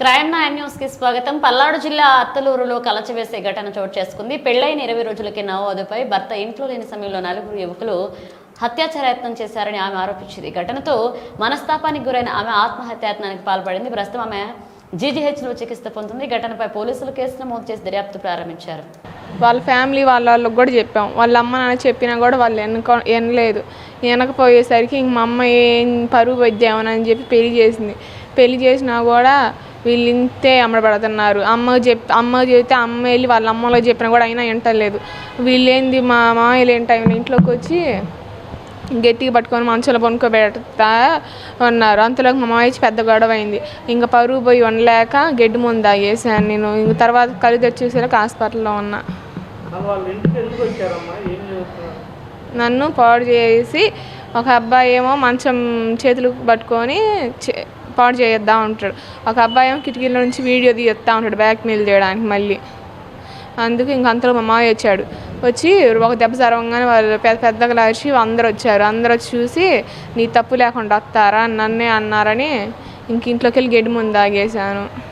Crime nine న్యూస్కి స్వాగతం. పల్నాడు జిల్లా అత్తలూరులో కలచవేసే ఘటన చోటు చేసుకుంది. పెళ్ళైన ఇరవై రోజులకే నవోదుపై భర్త ఇంట్లో లేని సమయంలో నలుగురు యువకులు హత్యాచరయత్నం చేశారని ఆమె ఆరోపించింది. ఘటనతో మనస్తాపానికి గురైన ఆమె ఆత్మహత్యాయత్నానికి పాల్పడింది. ప్రస్తుతం ఆమె జీజీహెచ్లో చికిత్స పొందుతుంది. ఘటనపై పోలీసులు కేసు నమోదు చేసి దర్యాప్తు ప్రారంభించారు. వాళ్ళ ఫ్యామిలీ వాళ్ళ వాళ్ళకి కూడా చెప్పాం. వాళ్ళ అమ్మ నాన్న చెప్పినా కూడా వాళ్ళు వెనక ఎనలేదు ఎనకపోయేసరికి ఇంక మా అమ్మ ఏం పరుగు వద్దామని చెప్పి పెళ్ళి చేసింది. పెళ్ళి చేసినా కూడా వీళ్ళు ఇంతే అమ్మబడుతున్నారు అమ్మ చెప్ అమ్మ చెబితే అమ్మ వెళ్ళి వాళ్ళ అమ్మలో చెప్పినా కూడా అయినా వింటలేదు. వీళ్ళేంది మా మామయ్యలు ఏంటి ఆయన ఇంట్లోకి వచ్చి గట్టిగా పట్టుకొని మంచంలో పనుకోబెడతా ఉన్నారు అంతలోకి మా మామయ్య వచ్చి పెద్ద గొడవ అయింది. ఇంకా పరువు పోయి ఉండలేక గడ్డి ముందు తాగేసాను నేను. ఇంక తర్వాత కళ్ళు తెచ్చేసరికి హాస్పిటల్లో ఉన్నా. నన్ను పాడు చేసి ఒక అబ్బాయి ఏమో మంచం చేతులు పట్టుకొని చే- పాడు చేయొద్దా ఉంటాడు. ఒక అబ్బాయి ఏమో కిటికీల నుంచి వీడియో తీయొత్తా ఉంటాడు బ్యాక్ మెయిల్ చేయడానికి మళ్ళీ. అందుకు ఇంక అంతలో మా మామయ్య వచ్చాడు. వచ్చి ఒక దెబ్బ జరగగానే వాళ్ళు పెద్ద పెద్దగా లాచి అందరు వచ్చారు. అందరు వచ్చి చూసి నీ తప్పు లేకుండా వస్తారా? నన్నే అన్నారని ఇంక ఇంట్లోకి వెళ్ళి గడ్డి ముందు ఆగేశాను.